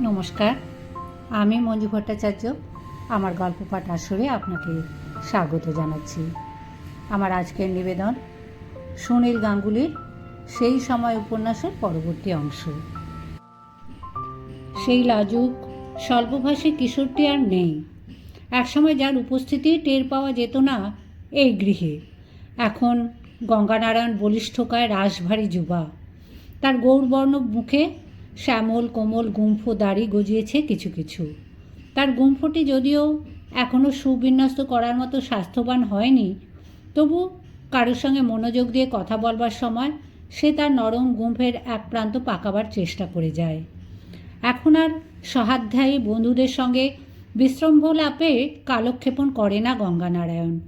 নমস্কার, আমি মঞ্জু ভট্টাচার্য। আমার গল্প পাঠ আসরে আপনাকে স্বাগত জানাচ্ছি। আমার আজকের নিবেদন সুনীল গাঙ্গুলির সেই সময় উপন্যাসের পরবর্তী অংশ। সেই লাজুক, স্বল্পভাষী কিশোরটি আর নেই। একসময় যার উপস্থিতি টের পাওয়া যেত না এই গৃহে। এখন গঙ্গানারায়ণ বলিষ্ঠকায় রাশভারী যুবা। তার গৌরবর্ণ মুখে শ্যামল, কোমল, গুম্ফ, দাড়ি গজিয়েছে কিছু কিছু। তার গুম্ফটি যদিও এখনও সুবিন্যস্ত করার মতো স্বাস্থ্যবান হয়নি, তবু কারোর সঙ্গে মনোযোগ দিয়ে কথা বলবার সময় সে তার নরম গুম্ফের এক প্রান্ত পাকাবার চেষ্টা করে যায়। এখন আর সহাধ্যায়ী বন্ধুদের সঙ্গে বিশ্রম্ভ লাপে কালক্ষেপণ করে না গঙ্গানারায়ণ।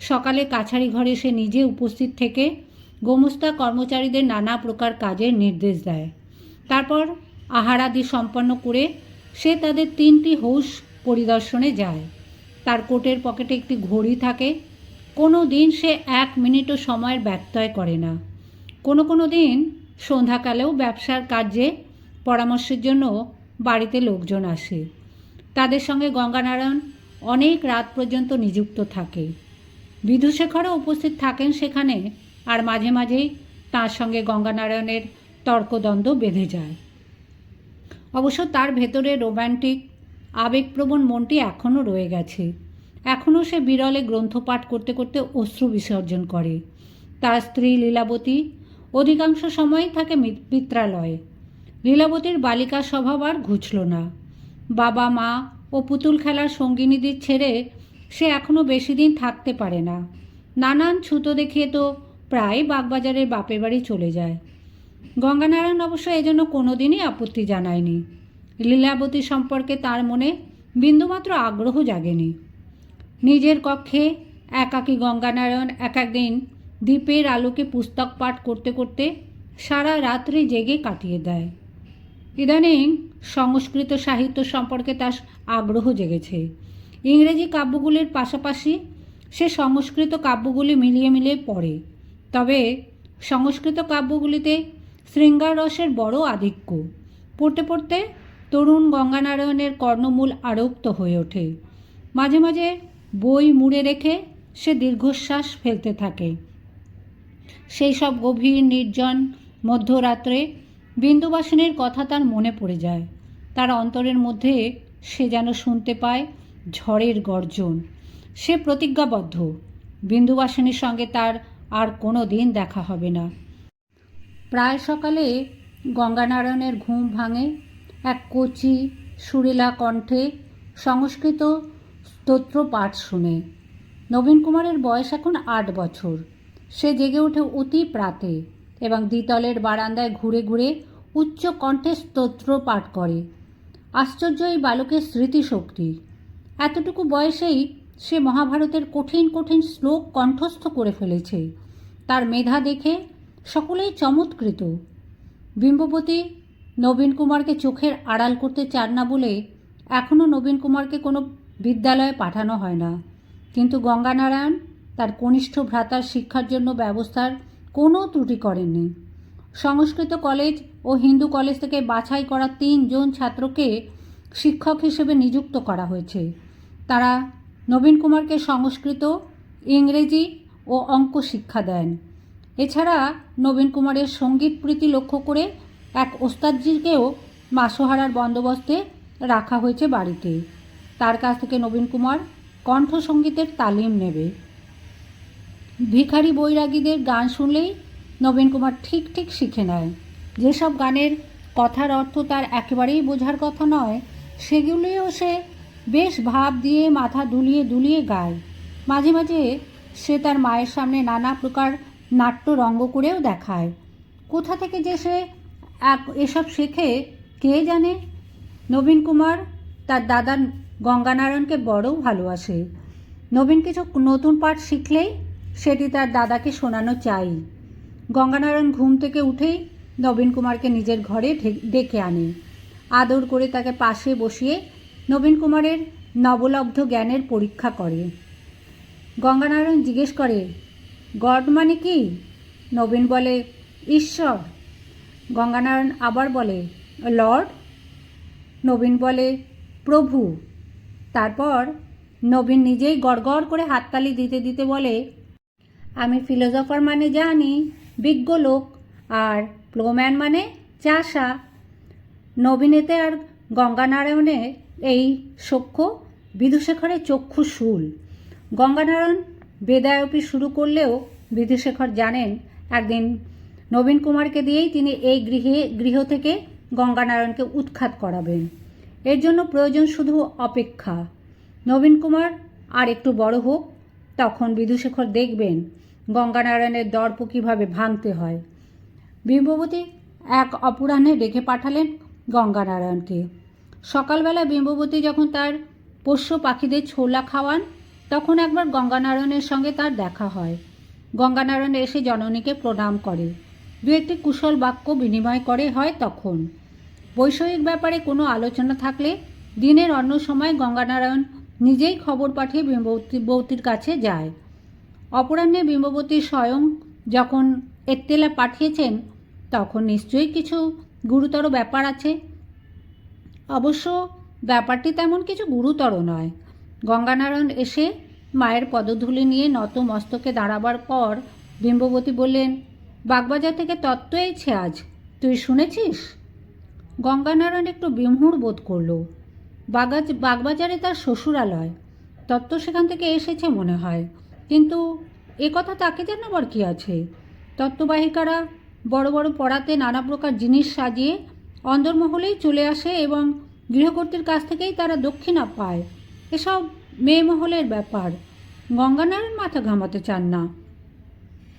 সকালে কাছারি ঘরে সে নিজে উপস্থিত থেকে গোমস্তা কর্মচারীদের নানা প্রকার কাজের নির্দেশ দেয়। তারপর আহারাদি সম্পন্ন করে সে তাদের তিনটি হৌস পরিদর্শনে যায়। তার কোটের পকেটে একটি ঘড়ি থাকে। কোনো দিন সে এক মিনিটও সময়ের ব্যত্যয় করে না। কোনো কোনো দিন সন্ধ্যাকালেও ব্যবসার কাজে পরামর্শের জন্য বাড়িতে লোকজন আসে। তাদের সঙ্গে গঙ্গানারায়ণ অনেক রাত পর্যন্ত নিযুক্ত থাকে। বিধুশেখরও উপস্থিত থাকেন সেখানে, আর মাঝে মাঝেই তার সঙ্গে গঙ্গানারায়ণের তর্কদ্বন্দ্ব বেঁধে যায়। অবশ্য তার ভেতরে রোম্যান্টিক আবেগপ্রবণ মনটি এখনও রয়ে গেছে। এখনও সে বিরলে গ্রন্থপাঠ করতে করতে অশ্রু বিসর্জন করে। তার স্ত্রী লীলাবতী অধিকাংশ সময়ই থাকে পিত্রালয়ে লীলাবতীর বালিকা স্বভাব আর ঘুচল না। বাবা, মা ও পুতুল খেলার সঙ্গিনীদের ছেড়ে সে এখনও বেশি দিন থাকতে পারে না। নানান ছুতো দেখিয়ে তো প্রায় বাগবাজারের বাপের বাড়ি চলে যায়। গঙ্গানারায়ণ অবশ্য এজন্য কোনো দিনই আপত্তি জানায়নি। লীলাবতী সম্পর্কে তার মনে বিন্দুমাত্র আগ্রহ জাগেনি। নিজের কক্ষে একাকী গঙ্গানারায়ণ এক একদিন দ্বীপের আলোকে পুস্তক পাঠ করতে করতে সারা রাত্রি জেগে কাটিয়ে দেয়। ইদানিং সংস্কৃত সাহিত্য সম্পর্কে তার আগ্রহ জেগেছে। ইংরেজি কাব্যগুলির পাশাপাশি সে সংস্কৃত কাব্যগুলি মিলিয়ে মিলিয়ে পড়ে। তবে সংস্কৃত কাব্যগুলিতে শৃঙ্গার রসের বড় আধিক্য। পড়তে পড়তে তরুণ গঙ্গানারায়ণের কর্ণমূল আরক্ত হয়ে ওঠে। মাঝে মাঝে বই মুড়ে রেখে সে দীর্ঘশ্বাস ফেলতে থাকে। সেই সব গভীর, নির্জন মধ্যরাত্রে বিন্দুবাসিনীর কথা তার মনে পড়ে যায়। তার অন্তরের মধ্যে সে যেন শুনতে পায় ঝড়ের গর্জন। সে প্রতিজ্ঞাবদ্ধ। বিন্দুবাসিনীর সঙ্গে তার আর কোনো দিন দেখা হবে না। প্রায় সকালে গঙ্গানারায়ণের ঘুম ভাঙে, এক কচি সুরেলা কণ্ঠে সংস্কৃত স্তোত্র পাঠ শুনে। নবীন কুমারের বয়স এখন আট বছর। সে জেগে ওঠে অতি প্রাতে এবং দ্বিতলের বারান্দায় ঘুরে ঘুরে উচ্চ কণ্ঠে স্তোত্র পাঠ করে। আশ্চর্য এই বালকের স্মৃতিশক্তি। এতটুকু বয়সেই সে মহাভারতের কঠিন কঠিন শ্লোক কণ্ঠস্থ করে ফেলেছে। তার মেধা দেখে সকলেই চমৎকৃত। বিম্ববতী নবীন কুমারকে চোখের আড়াল করতে চান না বলে এখনও নবীন কুমারকে কোনো বিদ্যালয়ে পাঠানো হয় না। কিন্তু গঙ্গানারায়ণ তার কনিষ্ঠ ভ্রাতার শিক্ষার জন্য ব্যবস্থার কোনো ত্রুটি করেননি। সংস্কৃত কলেজ ও হিন্দু কলেজ থেকে বাছাই করা তিনজন ছাত্রকে শিক্ষক হিসেবে নিযুক্ত করা হয়েছে। তারা নবীন কুমারকে সংস্কৃত, ইংরেজি ও অঙ্ক শিক্ষা দেন। এছাড়া নবীন কুমারের সংগীত প্রীতি লক্ষ্য করে এক ওস্তাদজিকেও মাসোহারার বন্দোবস্তে রাখা হয়েছে বাড়িতে। তার কাছ থেকে নবীন কুমার কণ্ঠসঙ্গীতের তালিম নেবে। ভিখারি বৈরাগীদের গান শুনলেই নবীন কুমার ঠিক ঠিক শিখে নেয়। যেসব গানের কথার অর্থ তার একেবারেই বোঝার কথা নয়, সেগুলিও সে বেশ ভাব দিয়ে মাথা দুলিয়ে দুলিয়ে গায়। মাঝে মাঝে সে তার মায়ের সামনে নানা প্রকার নাট্য রঙ্গ করেও দেখায়। কোথা থেকে যে সে এসব শেখে, কে জানে? নবীন কুমার তার দাদা গঙ্গানারায়ণকে বড়ও ভালোবাসে। নবীন কিছু নতুন পাঠ শিখলেই সেটি তার দাদাকে শোনানো চাই। গঙ্গানারায়ণ ঘুম থেকে উঠেই নবীন কুমারকে নিজের ঘরে ডেকে আনে। আদর করে তাকে পাশে বসিয়ে নবীন কুমারের নবলব্ধ জ্ঞানের পরীক্ষা করে। গঙ্গানারায়ণ জিজ্ঞেস করে গড মানে কি? নবীন বলে, ঈশ্বর। গঙ্গানারায়ণ আবার বলে, লর্ড। নবীন বলে, প্রভু। তারপর নবীন নিজেই গড়গড় করে হাততালি দিতে দিতে বলে, আমি ফিলোজফার মানে জানি, বিজ্ঞ লোক, আর প্লোম্যান মানে চাষা। নবীনেতে আর গঙ্গানারায়ণে এই সখ্য বিদুশেখরের চক্ষু শুল গঙ্গানারায়ণ বেদায়পি শুরু করলেও বিধুশেখর জানেন, একদিন নবীন কুমারকে দিয়েই তিনি এই গৃহে, গৃহ থেকে গঙ্গানারায়ণকে উৎখাত করাবেন। এর জন্য প্রয়োজন শুধু অপেক্ষা। নবীন কুমার আর একটু বড় হোক, তখন বিধুশেখর দেখবেন গঙ্গানারায়ণের দর্প কীভাবে ভাঙতে হয়। বিম্ববতী এক অপরাহ্নে ডেকে পাঠালেন গঙ্গানারায়ণকে। সকালবেলা বিম্ববতী যখন তার পোষ্য পাখিদের ছোলা খাওয়ান তখন একবার গঙ্গানারায়ণের সঙ্গে তার দেখা হয়। গঙ্গানারায়ণ এসে জননীকে প্রণাম করে। দু একটি কুশল বাক্য বিনিময় করে হয় তখন। বৈষয়িক ব্যাপারে কোনো আলোচনা থাকলে দিনের অন্য সময় গঙ্গানারায়ণ নিজেই খবর পাঠিয়ে বিম্ববতী বৌতির কাছে যায়। অপরাহ্নে বিম্ববতী স্বয়ং যখন এত্তেলা পাঠিয়েছেন, তখন নিশ্চয়ই কিছু গুরুতর ব্যাপার আছে। অবশ্য ব্যাপারটি তেমন কিছু গুরুতর নয়। গঙ্গানারায়ণ এসে মায়ের পদধূলি নিয়ে নত মস্তকে দাঁড়াবার পর বিম্ববতী বললেন, বাগবাজার থেকে তত্ত্ব এইছে আজ, তুই শুনেছিস? গঙ্গানারায়ণ একটু বিমূঢ় বোধ করল, বাগাজ, বাগবাজারে তার শ্বশুরালয়, তত্ত্ব সেখান থেকে এসেছে মনে হয়, কিন্তু এ কথা তাকে জানাবার কি আছে? তত্ত্ববাহিকারা বড় বড় পড়াতে নানা প্রকার জিনিস সাজিয়ে অন্দরমহলেই চলে আসে এবং গৃহকর্তীর কাছ থেকেই তারা দক্ষিণা পায়। এসব মেয়ে মহলের ব্যাপার। গঙ্গানারায়ণ মাথা ঘামাতে চান না।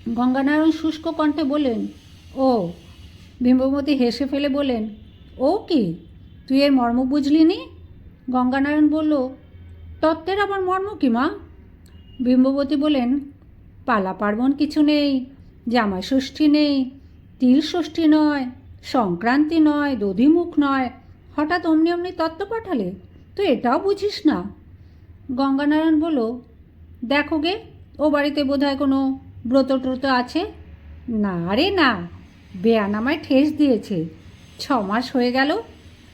গঙ্গানারায়ণ শুষ্ক কণ্ঠে বলেন ও। বিম্বমতী হেসে ফেলে বলেন ও কি? তুই এর মর্ম বুঝলি নি? গঙ্গানারায়ণ বলল, তত্ত্বের আবার মর্ম কি মা? বিম্ববতী বলেন পালা পার্বণ কিছু নেই, জামাই ষষ্ঠী নেই, তিল ষষ্ঠী নয়, সংক্রান্তি নয়, দধিমুখ নয়, হঠাৎ অমনি অমনি তত্ত্ব পাঠালে? তুই এটাও বুঝিস না? গঙ্গানারায়ণ বলল, দেখো গে, ও বাড়িতে বোধহয় কোনো ব্রত ট্রত আছে? না রে না, বেয়ান আমায় ঠেস দিয়েছে। ছ মাস হয়ে গেল,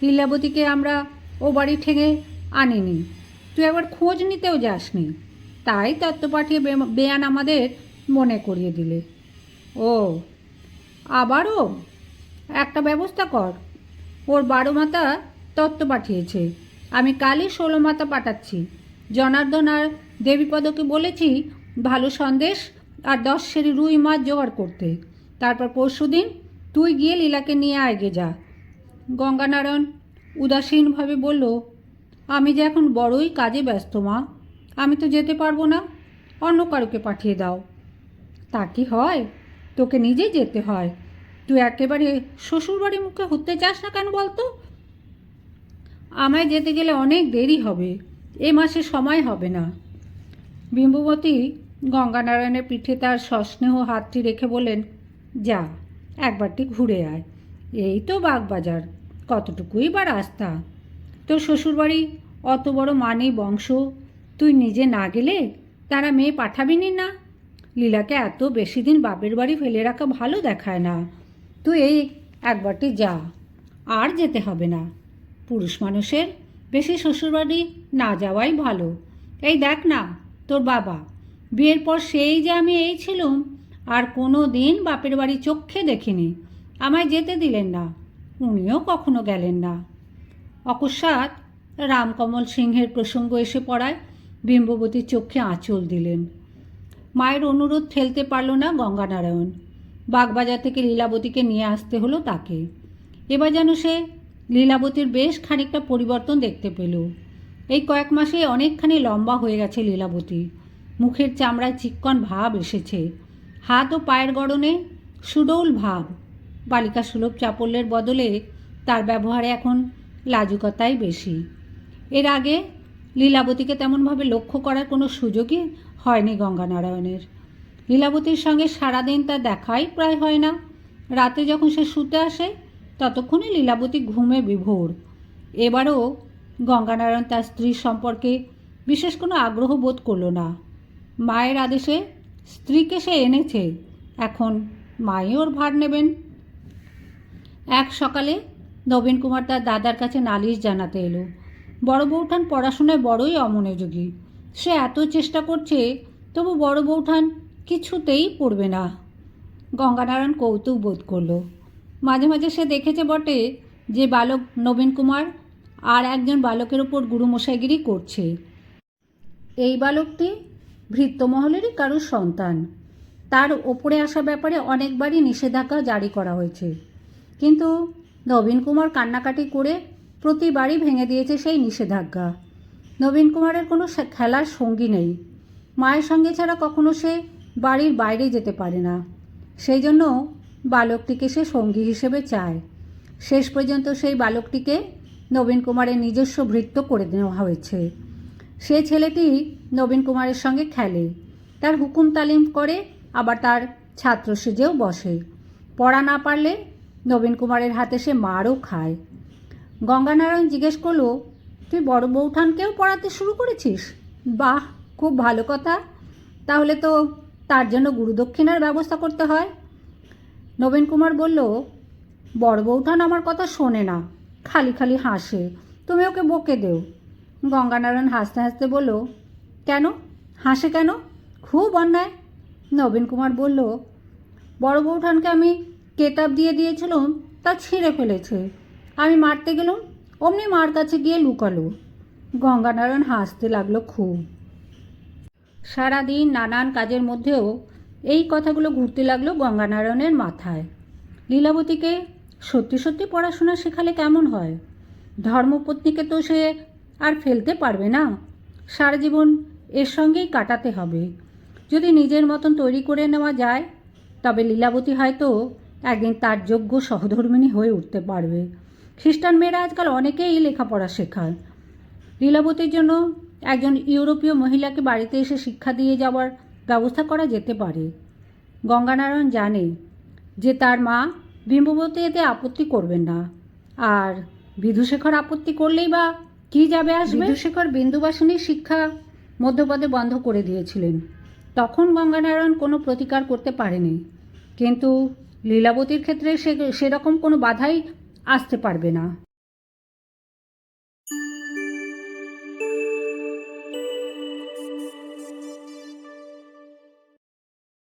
লীলাবতীকে আমরা ও বাড়ি ঠেঙে আনিনি। তুই একবার খোঁজ নিতেও যাসনি। তাই তত্ত্ব পাঠিয়ে বেয়ান আমাদের মনে করিয়ে দিলে। ও, আবারও? একটা ব্যবস্থা কর। ওর বারো মাতা তত্ত্ব পাঠিয়েছে। আমি কালই ষোলো মাতা পাঠাচ্ছি। জনার্দন আর দেবীপদকে বলেছি, ভালো সন্দেশ আর দশ সেরি রুই মাছ জোগাড় করতে। তারপর পরশুদিন তুই গিয়ে লীলাকে নিয়ে আগে যা। গঙ্গানারায়ণ উদাসীনভাবে বলল, আমি যে এখন বড়ই কাজে ব্যস্ত মা, আমি তো যেতে পারব না, অন্য কারোকে পাঠিয়ে দাও। তা কি হয়? তোকে নিজেই যেতে হয়। তুই একেবারে শ্বশুরবাড়ি মুখে হতে চাস না কেন বলতো? আমায় যেতে গেলে অনেক দেরি হবে। এ মাসে সময় হবে না। বিম্ববতী গঙ্গানারায়ণের পিঠে তার সস্নেহ হাতটি রেখে বলেন যা একবারটি ঘুরে আয়। এই তো বাগবাজার, কতটুকুই বা রাস্তা। তোর শ্বশুরবাড়ি অত বড় মানে বংশ। তুই নিজে না গেলে তারা মেয়ে পাঠাবিনি না। লীলাকে এত বেশি দিন বাপের বাড়ি ফেলে রাখা ভালো দেখায় না। তুই এই একবারটি যা, আর যেতে হবে না। পুরুষ মানুষের বেশি শ্বশুরবাড়ি না যাওয়াই ভালো। এই দেখ না, তোর বাবা, বিয়ের পর সেই যে আমি এই ছিলুম, আর কোনো দিন বাপের বাড়ি চোখে দেখিনি। আমায় যেতে দিলেন না, উনিও কখনো গেলেন না। অকস্মাৎ রামকমল সিংহের প্রসঙ্গ এসে পড়ায় বিম্ববতীর চোখে আঁচল দিলেন। মায়ের অনুরোধ ফেলতে পারল না গঙ্গানারায়ণ। বাগবাজার থেকে লীলাবতীকে নিয়ে আসতে হলো তাকে। এবার যেন সে লীলাবতীর বেশ খানিকটা পরিবর্তন দেখতে পেল। এই কয়েক মাসে অনেকখানি লম্বা হয়ে গেছে লীলাবতী। মুখের চামড়ায় চিক্কন ভাব এসেছে। হাত ও পায়ের গড়নে সুডৌল ভাব। বালিকা সুলভ চাপল্যের বদলে তার ব্যবহারে এখন লাজুকতাই বেশি। এর আগে লীলাবতীকে তেমনভাবে লক্ষ্য করার কোনো সুযোগই হয়নি গঙ্গানারায়ণের। লীলাবতীর সঙ্গে সারাদিন তার দেখাই প্রায় হয় না। রাতে যখন সে শুতে আসে ততক্ষণে লীলাবতী ঘুমে বিভোর। এবারও গঙ্গানারায়ণ তার স্ত্রীর সম্পর্কে বিশেষ কোনো আগ্রহ বোধ করল না। মায়ের আদেশে স্ত্রীকে সে এনেছে, এখন মাই ওর ভার নেবেন। এক সকালে নবীন কুমার তার দাদার কাছে নালিশ জানাতে এলো। বড় বৌঠান পড়াশোনায় বড়ই অমনোযোগী। সে এত চেষ্টা করছে, তবু বড় বৌঠান কিছুতেই পড়বে না। গঙ্গানারায়ণ কৌতুক বোধ করল। মাঝে মাঝে সে দেখেছে বটে যে বালক নবীন কুমার আর একজন বালকের ওপর গুরুমশাইগিরি করছে। এই বালকটি ভৃত্যমহলেরই কারুর সন্তান। তার ওপরে আসা ব্যাপারে অনেকবারই নিষেধাজ্ঞা জারি করা হয়েছে। কিন্তু নবীন কুমার কান্নাকাটি করে প্রতিবারই ভেঙে দিয়েছে সেই নিষেধাজ্ঞা। নবীন কুমারের কোনো খেলার সঙ্গী নেই। মায়ের সঙ্গে ছাড়া কখনো সে বাড়ির বাইরে যেতে পারে না। সেই জন্য বালকটিকে সে সঙ্গী হিসেবে চায়। শেষ পর্যন্ত সেই বালকটিকে নবীন কুমারের নিজস্ব ভৃত্য করে দেওয়া হয়েছে। সে ছেলেটি নবীন কুমারের সঙ্গে খেলে। তার হুকুম তালিম করে আবার তার ছাত্র সেজেও বসে। পড়া না পারলে নবীন কুমারের হাতে সে মারও খায়। গঙ্গানারায়ণ জিজ্ঞেস করল, তুই বড় বৌঠানকেও পড়াতে শুরু করেছিস? বাহ, খুব ভালো কথা। তাহলে তো তার জন্য গুরুদক্ষিণার ব্যবস্থা করতে হয়। নবীন কুমার বলল, বড় বৌঠান আমার কথা শোনে না, খালি খালি হাসে, তুমি ওকে বকে দেও। গঙ্গানারায়ণ হাসতে হাসতে বলল, কেন? হাসে কেন? খুব অন্যায়। নবীন কুমার বলল, বড় বৌঠানকে আমি কেতাব দিয়ে দিয়েছিলাম, তা ছিঁড়ে ফেলেছে। আমি মারতে গেলাম, অমনি মার কাছে গিয়ে লুকালো। গঙ্গানারায়ণ হাসতে লাগল খুব। সারাদিন নানান কাজের মধ্যেও এই কথাগুলো ঘুরতে লাগল গঙ্গানারায়ণের মাথায়। লীলাবতীকে সত্যি সত্যি পড়াশোনা শেখালে কেমন হয়? ধর্মপত্নীকে তো সে আর ফেলতে পারবে না। সারা জীবন এর সঙ্গেই কাটাতে হবে। যদি নিজের মতন তৈরি করে নেওয়া যায়, তবে লীলাবতী হয়তো একদিন তার যোগ্য সহধর্মিণী হয়ে উঠতে পারবে। খ্রিস্টান মেয়েরা আজকাল অনেকেই লেখাপড়া শেখায়। লীলাবতীর জন্য একজন ইউরোপীয় মহিলাকে বাড়িতে এসে শিক্ষা দিয়ে যাওয়ার ব্যবস্থা করা যেতে পারে। গঙ্গানারায়ণ জানে যে তার মা বিম্ববতী এতে আপত্তি করবেন না। আর বিধুশেখর আপত্তি করলেই বা কি যাবে আসবে? বিধুশেখর বিন্দুবাসিনীর শিক্ষা মধ্যপদে বন্ধ করে দিয়েছিলেন। তখন গঙ্গানারায়ণ কোনো প্রতিকার করতে পারেনি। কিন্তু লীলাবতীর ক্ষেত্রে সে সেরকম কোনো বাধাই আসতে পারবে না।